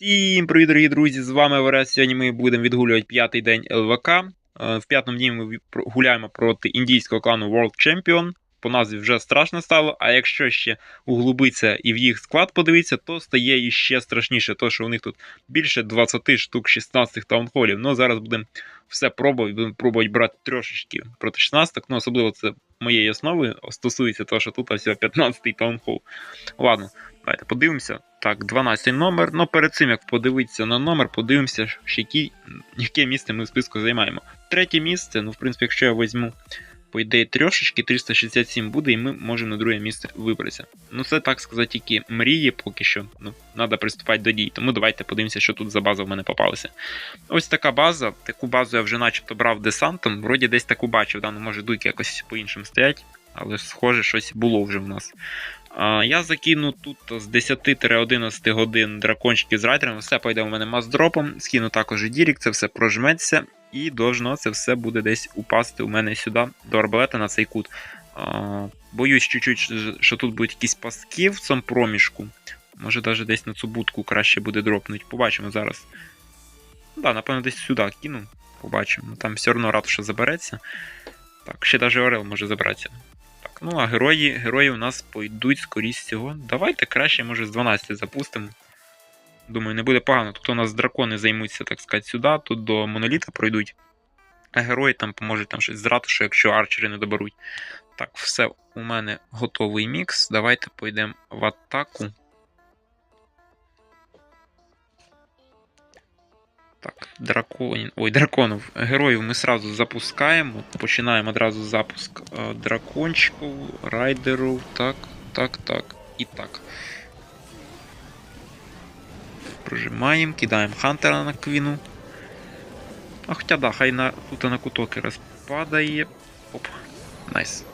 Всім привіт, дорогі друзі! З вами Верес. Сьогодні ми будемо відгулювати п'ятий день ЛВК. Е, В п'ятому дні ми гуляємо проти індійського клану World Champion. По назві вже страшно стало. А якщо ще углубитися і в їх склад подивитися, то стає іще страшніше, то що у них тут більше 20 штук 16 таунхолів. Ну зараз будемо все пробувати, будемо пробувати брати трошечки проти 16, ну особливо це моєї основи стосується того, що тут всього 15 таунхол. Ладно, давайте подивимося. Так, 12 номер. Ну перед цим як подивитися на номер, подивимося, які, яке місце ми в списку займаємо. Третє місце, ну, в принципі, якщо я візьму, по ідеї, трьошечки, 367 буде, і ми можемо на друге місце вибратися. Ну, це так сказати, тільки мрії поки що. Ну, треба приступати до дій. Тому давайте подивимося, що тут за база в мене попалася. Ось така база. Таку базу я вже начебто брав десантом. Вроді десь таку бачив, да, ну може дуйки якось по-іншому стоять, але схоже, щось було вже в нас. Я закину тут з 10-11 годин дракончиків з райдерами. Все пойде у мене маздропом. Скину також і Дірік, це все прожметься. І должно це все буде десь упасти у мене сюди до арбалета на цей кут. Боюсь чуть-чуть, що тут будуть якісь пастки в цьому проміжку. Може навіть десь на цю будку краще буде дропнути. Побачимо зараз. Ну, да, напевно, десь сюди кину. Побачимо. Там все одно ратуша забереться. Так, ще навіть Орел може забратися. Так, ну а герої, герої у нас пойдуть скоріше всього. Давайте краще, може, з 12 запустимо. Думаю, не буде погано. Тут у нас дракони займуться, так сказати, сюди, тут до моноліта пройдуть. А герої там поможуть там щось з ратушу, якщо арчери не доберуть. Так, все, у мене готовий мікс. Давайте пойдемо в атаку. Так, драконів. Ой, драконів. Героїв ми сразу запускаємо. Починаємо одразу запуск е, дракончиків, райдерів. Так, так, так. І так. Прожимаємо, кидаємо хантера на квіну. А хоча да, хай на, тут на куток розпадає. Оп, найс.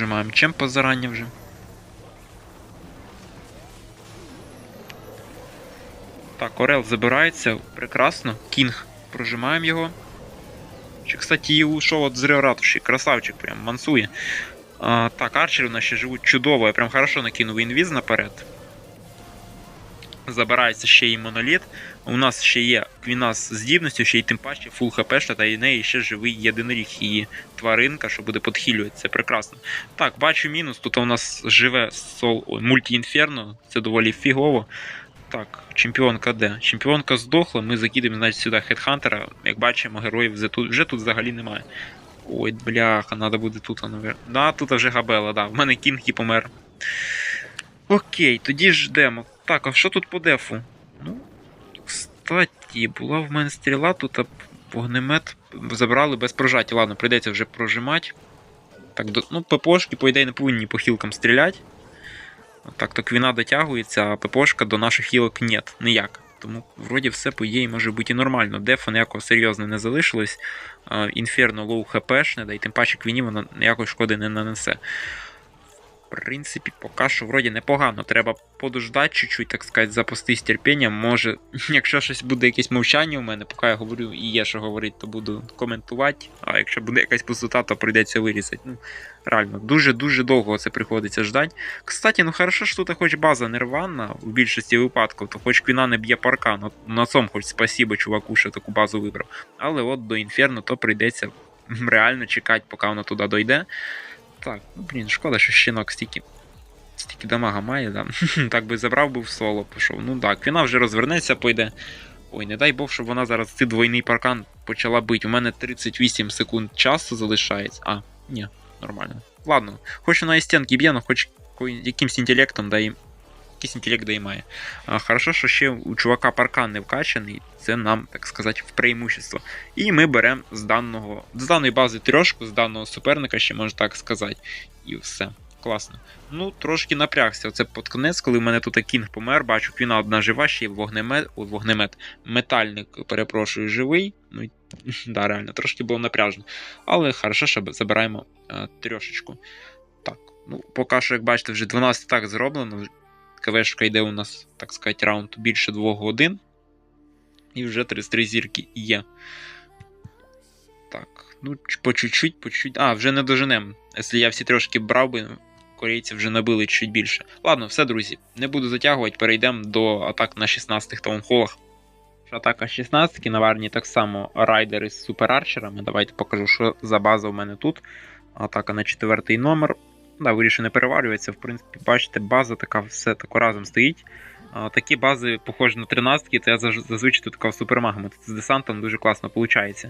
Прожимаємо чемпа зарані вже. Так, Орел забирається. Прекрасно. Кінг. Прожимаємо його. Чи, кстати, і ушов от зря ратуші. Красавчик, прям мансує. А, так, арчери у нас ще живуть чудово. Я прям хорошо накинув інвіз наперед. Забирається ще й моноліт. У нас ще є квіна з здібністю, ще й тим паче фул хп, та і неї ще живий єдиноріг і тваринка, що буде підхилювати. Це прекрасно. Так, бачу мінус. Тут у нас живе сол мульті-інферно, це доволі фігово. Так, чемпіонка де? Чемпіонка здохла, ми закидаємо, значить, сюди хедхантера. Як бачимо, героїв вже тут, вже тут взагалі немає. Ой, бляха, треба буде тут, навер... Да, тут вже габела, да. В мене кінг і помер. Окей, тоді ждемо. Так, а що тут по дефу? Ну, кстати, була в мене стріла, тут вогнемет забрали без прожаття. Ладно, прийдеться вже прожимати. Так, ну, ППОшки, по ідеї, не повинні по хілкам стріляти. Так, то квіна дотягується, а ППОшка до наших хілок нет, ніяк. Тому вроді все по ідеї може бути і нормально. Дефа ніякого серйозно не залишилось. Інферно лоу хпшне, да і тим паче квіні вона ніякої шкоди не нанесе. Принципі, поки що вроді непогано. Треба подождати чуть-чуть, так сказати, запастись терпінням. Може, якщо щось буде якесь мовчання у мене, поки я говорю і є що говорити, то буду коментувати. А якщо буде якась пустота, то прийдеться вирізати. Ну, реально, дуже-дуже довго це приходиться ждати. Кстати, ну хорошо, що тут хоч база нерванна в більшості випадків, то хоч квіна не б'є паркан. От на цьому хоч спасибо, чуваку, що таку базу вибрав. Але от до інферно то прийдеться реально чекати, поки вона туди дойде. Так, ну блін, шкода, що щенок стільки. Стільки дамага має, да. так би забрав би в соло, пішов. Ну так, квіна вже розвернеться, пойде. Ой, не дай Бог, щоб вона зараз цей двойний паркан почала бити. У мене 38 секунд часу залишається. А, ні, нормально. Ладно, хоч вона і стінки б'є, але хоч якимсь інтелектом да. Якийсь інтелект да має. А, Хорошо, що ще у чувака паркан не вкачаний, це нам, так сказати, в преимущество. І ми беремо з даного, з даної бази трьошку, з даного суперника, ще можна так сказати. І все. Класно. Ну, трошки напрягся. Оце під конець, коли в мене тут кінг помер, бачу, квіна одна жива, ще й вогнемет, о, вогнемет, метальник, перепрошую, живий. Ну, да, реально, трошки було напряжно. Але хорошо, що забираємо е, трьошечку. Так, ну, поки що, як бачите, вже 12 так зроблено. КВшка йде у нас, так сказати, раунд більше 2 годин. І вже 33 зірки є. Так, Ну, по чуть-чуть, по чуть. А, вже не доженем. Якщо я всі трошки брав би, корейці вже набили чуть більше. Ладно, все, друзі. Не буду затягувати, перейдемо до атак на 16-х таунхолах. Атака 16 на варні так само райдери з суперарчерами. Давайте покажу, що за база в мене тут. Атака на четвертий номер. Да, вирішив не переварюватися. В принципі, бачите, база така все тако разом стоїть. Такі бази, похожі на 13 то я заж- зазвичай тут така супермагами. З десантом дуже класно виходить.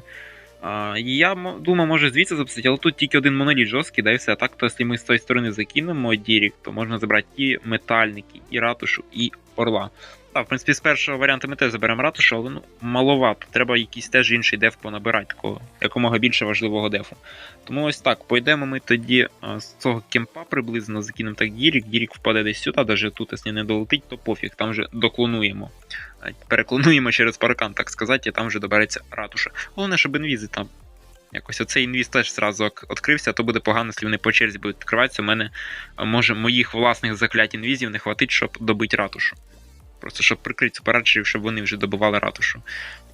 А, я думаю, може звідси запустити, але тут тільки один моноліт жорсткий, да і все. А так, то якщо ми з тої сторони закинемо Дірік, то можна забрати і метальники, і ратушу, і орла. Так, в принципі, з першого варіанту ми теж заберемо ратушу, але ну, маловато. Треба якийсь теж інший деф понабирати, такого якомога більше важливого дефу. Тому ось так, пойдемо ми тоді а, з цього кемпа приблизно закинемо так Дірік. Дірік впаде десь сюди, навіть тут, якщо не долетить, то пофіг, там вже доклонуємо. Переклонуємо через паркан, так сказати, і там вже добереться ратуша. Головне, щоб інвізи там. Якось оцей інвіз теж зразу відкрився, то буде погано, якщо вони по черзі будуть відкриватися. У мене може моїх власних заклять інвізів не хватить, щоб добити ратушу. Просто щоб прикрити суперарчерів, щоб вони вже добивали ратушу.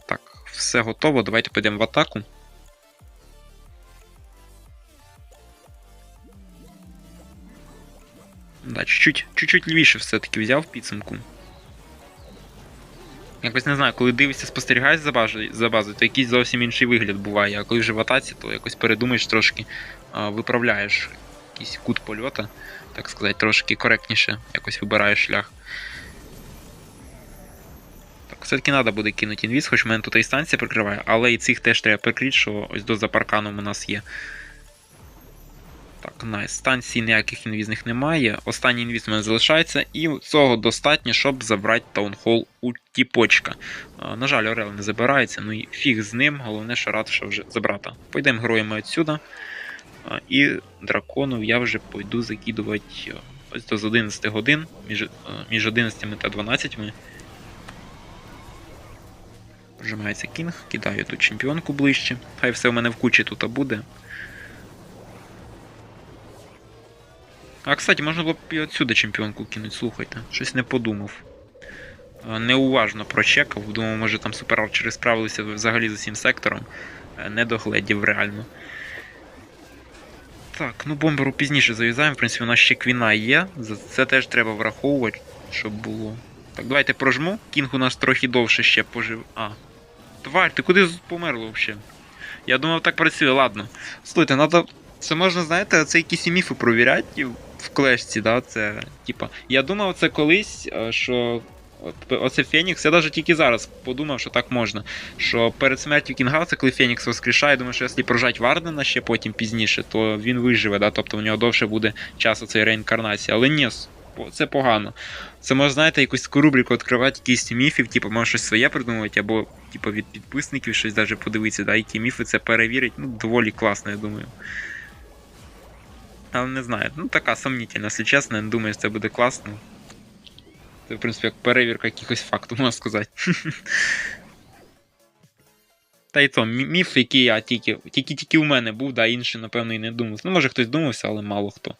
Так, все готово. Давайте підемо в атаку. Да, чуть-чуть, лівіше все-таки взяв підсумку. Якось не знаю, коли дивишся, спостерігаєш за базою, за базою, то якийсь зовсім інший вигляд буває, а коли вже в атаці, то якось передумаєш трошки, виправляєш якийсь кут польота, так сказати, трошки коректніше якось вибираєш шлях. Так, все-таки треба буде кинути інвіз, хоч в мене тут і станція прикриває, але і цих теж треба прикрити, що ось до за парканом у нас є. Так, найс. Станцій ніяких інвізних немає. Останній інвіз у мене залишається, і цього достатньо, щоб забрати таунхол у тіпочка. На жаль, Орел не забирається, ну і фіг з ним, головне, що ратуша вже забрата. Пойдемо героями. А, і драконів я вже пойду закидувати ось до з 11 годин, між, між 11 та 12. Прожимається кінг, кидаю тут чемпіонку ближче. Хай все в мене в кучі тут буде. А, кстати, можна було б і отсюди чемпіонку кинути, слухайте. Щось не подумав. Е, Неуважно прочекав. Думав, може там суперарчери справилися взагалі з усім сектором. Е, Не догледів реально. Так, ну бомберу пізніше зав'язаємо. В принципі, у нас ще квіна є. Це теж треба враховувати, щоб було. Так, давайте прожму. Кінг у нас трохи довше ще пожив. А. Тварь, ти куди померло взагалі? Я думав, так працює, ладно. Слухайте, надо. Це можна, знаєте, це якісь і міфи провіряти в клешці, да, це. Типа. Я думав, це колись, е, що. Оце Фенікс, я навіть тільки зараз подумав, що так можна. Що перед смертю Кінга, це коли Фенікс воскрешає, думаю, що якщо прожать Вардена ще потім пізніше, то він виживе, да, тобто у нього довше буде часу цієї реінкарнації. Але ні, це погано. Це може, знаєте, якусь рубрику відкривати, якісь міфів, типу, може щось своє придумувати, або типу, від підписників щось навіть подивитися, да, які міфи це перевірить. Ну, доволі класно, я думаю. Але не знаю, ну така сомнительна, якщо чесно, не думаю, що це буде класно. Це, в принципі, як перевірка якихось фактів, можна сказати. Та й то, міф, який я тільки, тільки, тільки у мене був, да, інший, напевно, і не думав. Ну, може хтось думався, але мало хто.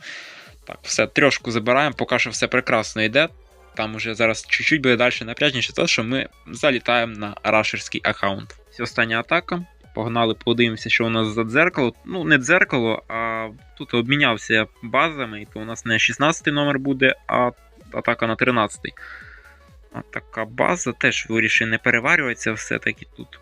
Так, все, трьошку забираємо, поки що все прекрасно йде. Там уже зараз чуть-чуть буде далі напряжніше, те, що ми залітаємо на рашерський аккаунт. Це остання атака. Погнали, подивимося, що у нас за дзеркало. Ну, не дзеркало, а тут обмінявся базами, і то у нас не 16 номер буде, а атака на 13. А така база теж вирішує не переварюватися все-таки тут.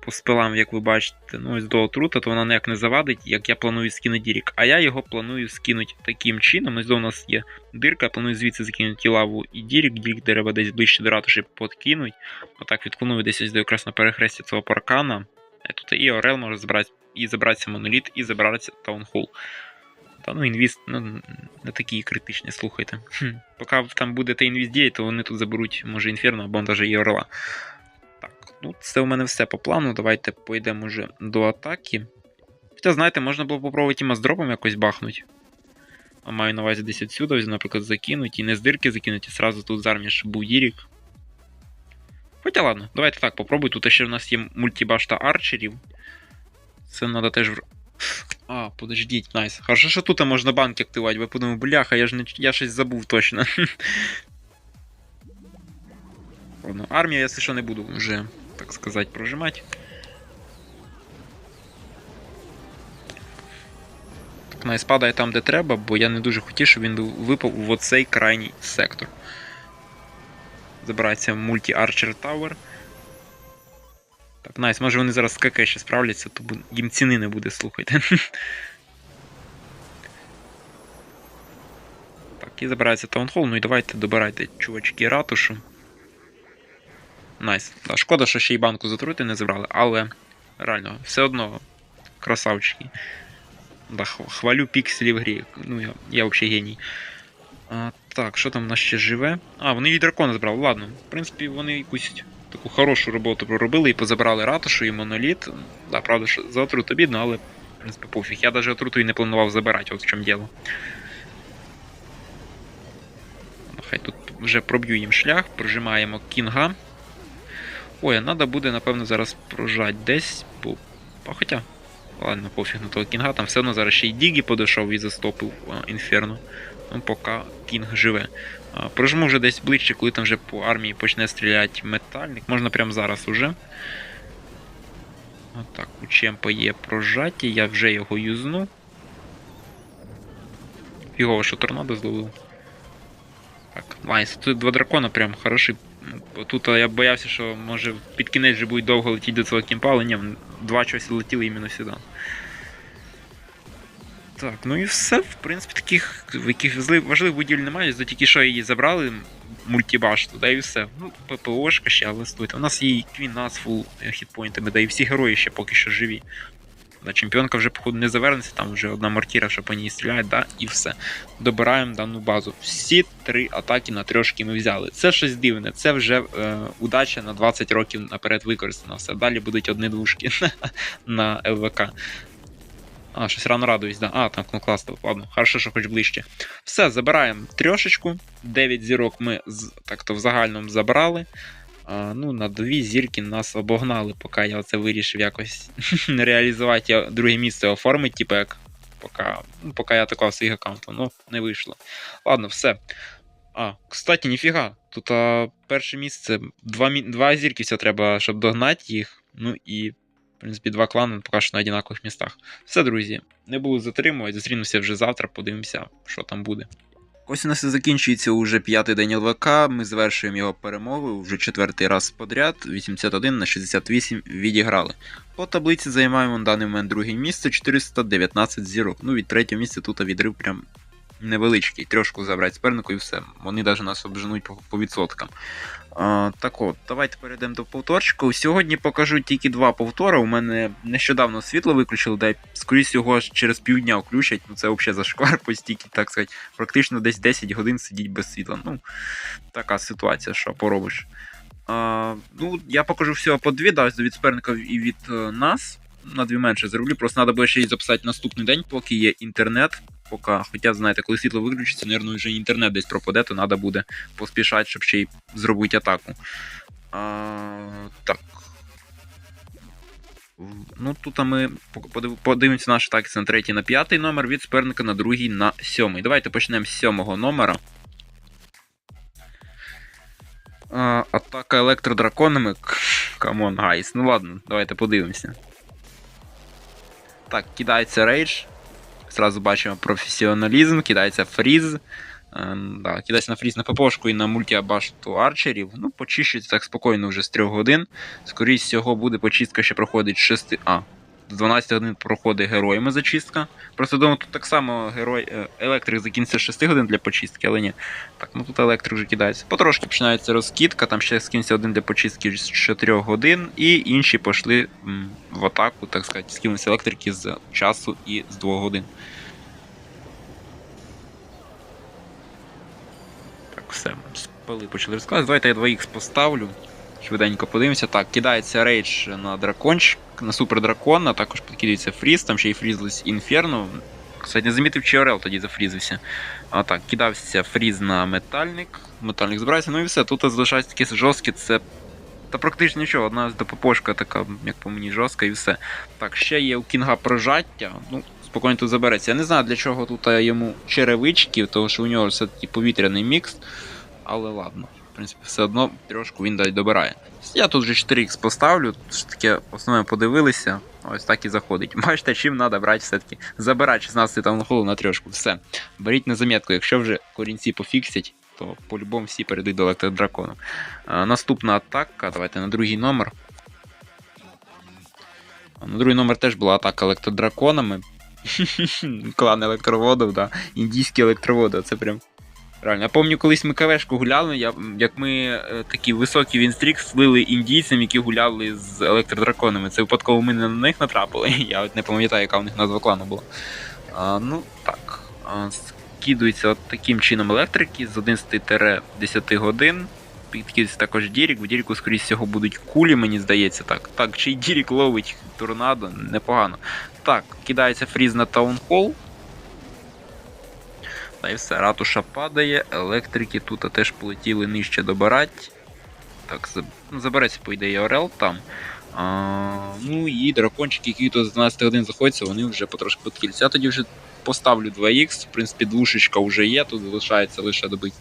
По спилам, як ви бачите, ну ось до отрута, то вона ніяк не завадить, як я планую скинути Дірік. А я його планую скинути таким чином. Ось до у нас є дирка, я планую звідси закинути лаву і Дірік. Дірік дерева десь ближче до ратуші подкинуть. Отак відклоную десь ось до якраз на перехресті цього паркана. Е, Тут і Орел може забрати, і забратися моноліт, і забратися таунхол. Та ну інвіст ну, не такі критичні, слухайте. Хм. Поки там буде та інвіст діяти, то вони тут заберуть, може, інферно або навіть і Орла. Так, ну це у мене все по плану. Давайте поїдемо вже до атаки. Хоча, знаєте, можна було попробувати і маздропом якось бахнути. А маю на увазі десь відсюди, наприклад, закинуть, і не з дирки закинуть, і сразу тут з армії, щоб був Дірік. Хоча ладно, давайте так попробуй. Тут ще в нас є мультибашта арчерів. Це треба теж. А, подождіть, найс. Хорошо, що тут можна банки активувати, бо я подумав, бляха, я ж не я щось забув точно. Ладно, армію, якщо що, не буду вже, так сказати, прожимати. Так, найс падає там, де треба, бо я не дуже хотів, щоб він випав в оцей крайній сектор. Забирається мульті Archer Tower. Так, найс, може вони зараз з КК ще справляться, то їм ціни не буде, слухайте. Так, і забирається таунхол. Ну і давайте добирайте, чувачки, ратушу. Найс. Да, шкода, що ще й банку затрути не забрали, але реально, все одно красавчики. Да, хвалю пікселі в грі. Ну, я, я взагалі геній. А, так, що там у нас ще живе? А, вони від дракона забрали. Ладно. В принципі, вони якусь таку хорошу роботу проробили і позабрали ратушу і моноліт. Да, правда, що за отруту бідно, але в принципі пофіг. Я навіть отруту і не планував забирати, от в чому діло. Ну, Хай тут вже проб'ю їм шлях, прожимаємо кінга. Ой, а треба буде, напевно, зараз прожати десь, бо. А хоча. Ладно, пофіг на того кінга, там все одно зараз ще й Дігі подійшов і застопив інферно. Ну, поки кінг живе. Прожму вже десь ближче, коли там вже по армії почне стріляти метальник. Можна прямо зараз уже. Отак, у Чемпа є прожаті, я вже його юзну. Фігово, що торнадо зловив. Так, найс. Тут два дракона прям хороші. Тут я боявся, що може під кінець вже будуть довго летіти до цього кімпа, але ні, два чогось летіли іменно сюди. Так, ну і все, в принципі, таких яких важливих будівель немає, за тільки що її забрали, мультібашту, да і все. Ну, ППОшка ще, але стойте. У нас є і Квінас фул хітпойнтами, да і всі герої ще поки що живі. Да, чемпіонка вже, походу, не завернеться, там вже одна мортіра, що по ній стріляє, да, і все. Добираємо дану базу. Всі три атаки на трьошки ми взяли. Це щось дивне, це вже е, удача на 20 років наперед використана. Все. Далі будуть одні двушки на ЛВК. А, щось рано радуюсь, да. А, там ну, класно, ладно, хорошо, що хоч ближче. Все, забираємо трьошечку. 9 зірок ми так-то в загальному забрали. А, ну, на дві зірки нас обогнали, поки я це вирішив якось реалізувати друге місце оформити, типу як поки, ну, поки я атакував своїх аккаунтів, ну, не вийшло. Ладно, все. А, кстати, ніфіга. Тут а, перше місце, два, два зірки все треба, щоб догнати їх. Ну і, в принципі, два клани поки що на однакових містах. Все, друзі, не буду затримувати, зустрінемося вже завтра, подивимося, що там буде. Ось у нас і закінчується уже п'ятий день ЛВК. Ми завершуємо його перемови вже четвертий раз подряд. 81 на 68 відіграли. По таблиці займаємо на даний момент друге місце 419 зірок. Ну, від третього місця тут відрив прям невеличкий. Трьошку забрати супернику і все. Вони навіть нас обженуть по, по відсоткам. Так от, давайте перейдемо до повторчику. Сьогодні покажу тільки два повтори. У мене нещодавно світло виключили, дай скоріше його через півдня включать. Ну це взагалі зашквар постійки, так сказати. Практично десь 10 годин сидіть без світла. Ну, така ситуація, що поробиш. А, ну, я покажу всього по дві, да, від суперників і від е, нас. На дві менше зроблю. Просто треба буде ще й записати наступний день, поки є інтернет. Поки, хоча, знаєте, коли світло виключиться, мабуть, вже інтернет десь пропаде, то треба буде поспішати, щоб ще й зробити атаку. А, так. Ну, тут ми подивимося наші атаки. На третій на п'ятий номер, від суперника на другий на сьомий. Давайте почнемо з сьомого номера. А, атака електродраконами. Камон, гайс. Ну ладно, давайте подивимося. Так, кидається рейдж. Сразу бачимо професіоналізм, кидається фріз. Е, да, кидається на фріз на ППшку і на мультіабашту арчерів. Ну, почищується так спокійно вже з 3 годин. Скоріше всього буде почистка ще проходить 6. А, з 12 годин проходить героями зачистка. Просто думаю, тут так само герой е, електрик закінчиться 6 годин для почистки, але ні. Так, ну тут електрик вже кидається. Потрошки починається розкидка, там ще скинься один для почистки з 4 годин, і інші пішли в атаку, так сказати, скинувся електрики з часу і з 2 годин. Так, все. Спали почали розказувати. Давайте я 2х поставлю. Швиденько подивимося. Так, кидається рейдж на дракончик, на супер дракона, також підкидається фріз, там ще й фрізлись інферно. Кстати, не замітив, чи Орел тоді зафрізився. А так, кидався фріз на метальник. Метальник збирається, ну і все. Тут залишається таке жорстке, це. Та практично нічого, одна ДППошка така, як по мені, жорстка і все. Так, ще є у Кінга прожаття. Ну, спокійно тут забереться. Я не знаю, для чого тут е, йому черевички, тому що у нього все-таки повітряний мікс. Але ладно, принципі, все одно трьошку він далі добирає. Я тут вже 4х поставлю, що таке основне подивилися. Ось так і заходить. Бачите, чим треба брати все-таки. Забирати 16 таунхолу на трьошку. Все. Беріть на замітку, якщо вже корінці пофіксять, то по-любому всі перейдуть до електродракону. Наступна атака. Давайте на другий номер. На другий номер теж була атака електродраконами. Клан електроводів, да. Індійські електроводи, це прям. Реально, я пам'ятаю, колись ми КВшку гуляли, я, як ми е, такі високі вінстрік слили індійцям, які гуляли з електродраконами. Це випадково ми не на них натрапили. Я от не пам'ятаю, яка у них назва клану була. А, ну так. А, скидується от таким чином електрики з 11-10 годин. Підкидується також Дірік, в Діріку, скоріше всього, будуть кулі, мені здається, так. Так, чи Дірік ловить торнадо, непогано. Так, кидається фріз на таунхол. Та і все, ратуша падає, електрики тут теж полетіли нижче добирать. Так, ну, забереться, по ідеї, Орел там. А, ну і дракончики, які тут з 12 годин заходяться, вони вже потрошки підкільця. Я тоді вже поставлю 2х, в принципі, двушечка вже є, тут залишається лише добити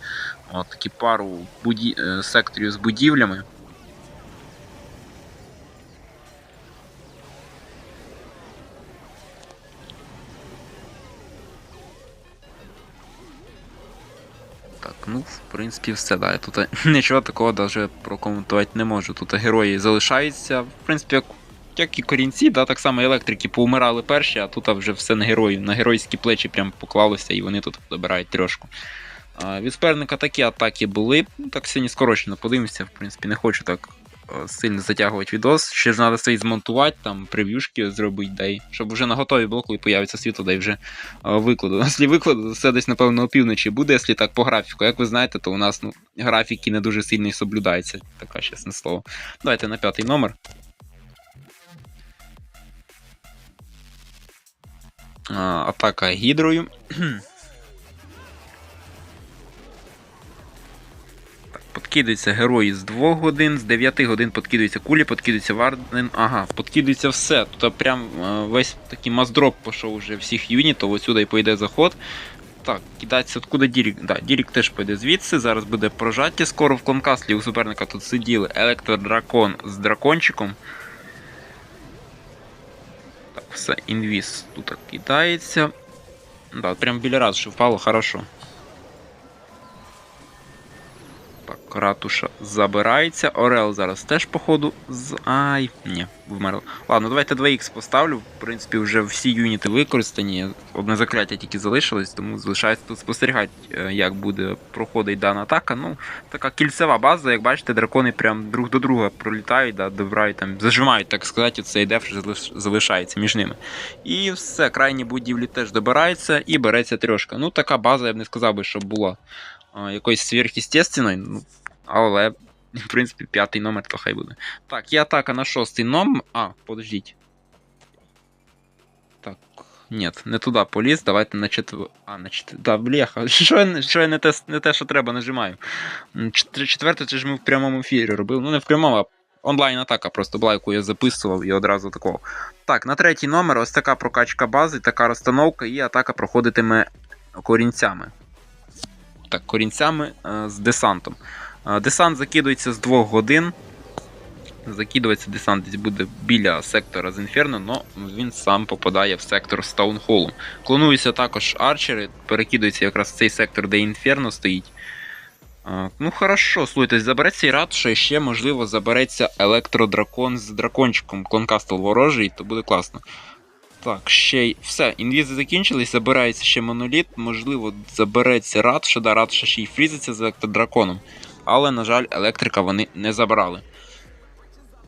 такі пару буді... е, секторів з будівлями. Ну, в принципі, все, да. Я тут нічого такого даже прокоментувати не можу. Тут герої залишаються, в принципі, як, як і корінці, да, так само електрики поумирали перші, а тут вже все на героїв. На геройські плечі прям поклалося, і вони тут добирають трьошку. Від суперника такі атаки були. Ну, так сьогодні скорочено подивимося, в принципі, не хочу так сильно затягувати відос. Ще ж треба все змонтувати, там прев'юшки зробити, дай, щоб вже на готові блоку і появиться світло, дай вже е, викладу. Якщо викладу, все десь, напевно, опівночі буде, якщо так по графіку. Як ви знаєте, то у нас ну, графіки не дуже сильно соблюдаються. Таке чесне слово. Давайте на п'ятий номер. Атака гідрою. Так, Подкидуються герої з 2 годин, з 9 годин подкидуються кулі, подкидується варден. Ага, подкидується все. Тут прям е, весь такий маздроп пішов вже всіх юнітів, отсюди і пойде заход. Так, кидається откуда Дірік. Да, Дірік теж пойде звідси. Зараз буде прожаття скоро в клонкаслі. У суперника тут сиділи електродракон з дракончиком. Так, все, інвіз тут кидається. Да, прям біля раз, що впало, хорошо. Так, ратуша забирається. Орел зараз теж, походу, з. Ай, ні, вмерло. Ладно, давайте 2х поставлю. В принципі, вже всі юніти використані. Одне закляття тільки залишилось, тому залишається тут спостерігати, е, як буде проходить дана атака. Ну, така кільцева база, як бачите, дракони прям друг до друга пролітають, да, добирають там, зажимають, так сказати, цей деф залишається між ними. І все, крайні будівлі теж добираються і береться трьошка. Ну, така база, я б не сказав би, що була а, якоюсь ну, але, в принципі, п'ятий номер то хай буде. Так, є атака на шостий номер. А, подождіть. Так, ні, не туди поліз, давайте на четвер... А, на четвер... Да, бляха, що я, що я не, те, не те, що треба, нажимаю. Четверте, це ж ми в прямому ефірі робили. Ну, не в прямому, а онлайн-атака просто була, яку я записував і одразу такого. Так, на третій номер ось така прокачка бази, така розстановка, і атака проходитиме корінцями. Так, корінцями е, з десантом. Е, Десант закидується з 2 годин. Закидуватися десант десь буде біля сектора з Інферно, але він сам попадає в сектор з Таунхолом. Клонуються також арчери, перекидуються якраз в цей сектор, де Інферно стоїть. Е, Ну, хорошо, слухайте, забереться і ратуша, і ще, можливо, забереться електродракон з дракончиком, клонкастл ворожий, то буде класно. Так, ще й все, інвізи закінчились, забирається ще моноліт, можливо, забереться ратуша, да, ратуша ще й фрізиться з електродраконом. Але, на жаль, електрика вони не забрали.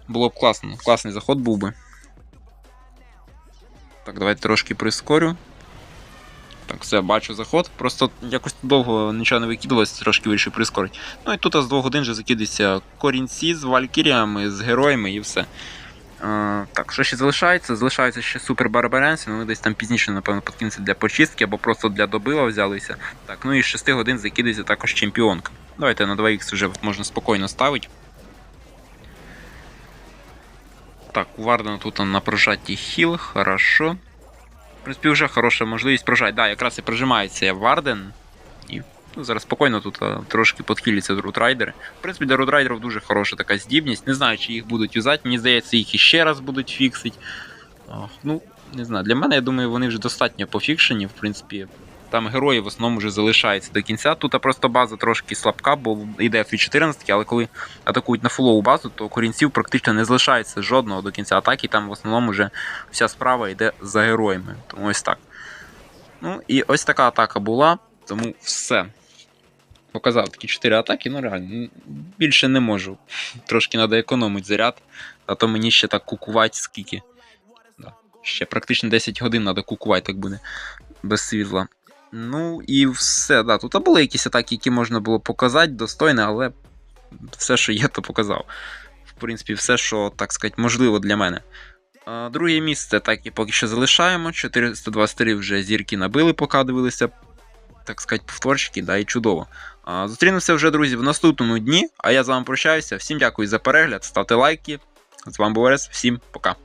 Було б класно, класний заход був би. Так, давайте трошки прискорю. Так, все, бачу заход. Просто якось довго нічого не викидалось, трошки вирішив прискорити. Ну і тут з 2 годин вже закидаються корінці з валькіріями, з героями і все. Е, так, що ще залишається? Залишаються ще супер барбарянці, ну вони десь там пізніше, напевно, подкинуться для почистки або просто для добила взялися. Так, ну і з 6 годин закидається також чемпіонка. Давайте на 2х вже можна спокійно ставити. Так, у Вардена тут на прожатті хіл, хорошо. В принципі, вже хороша можливість прожати. Да, якраз і прожимається Варден. І ну, зараз спокійно тут а, трошки подхилються рутрайдери. В принципі, для рутрайдерів дуже хороша така здібність. Не знаю, чи їх будуть юзати. Мені здається, їх іще раз будуть фіксити. Ну, не знаю. Для мене, я думаю, вони вже достатньо пофікшені, в принципі. Там герої в основному вже залишаються до кінця. Тут просто база трошки слабка, бо йде в 14 але коли атакують на фулову базу, то корінців практично не залишається жодного до кінця атаки. Там в основному вже вся справа йде за героями. Тому ось так. Ну і ось така атака була, тому все. Показав такі 4 атаки, ну реально, більше не можу. Трошки треба економити заряд, а то мені ще так кукувати скільки. Да. Ще практично 10 годин треба кукувати, так буде без світла. Ну і все, да. Тут були якісь атаки, які можна було показати, достойне, але все, що є, то показав. В принципі, все, що, так сказати, можливо для мене. Друге місце так і поки що залишаємо. 423 вже зірки набили, поки так сказати, повторчики, да, і чудово. Зустрінемося вже, друзі, в наступному дні. А я з вами прощаюся. Всім дякую за перегляд, ставте лайки. З вами був Орес, всім пока.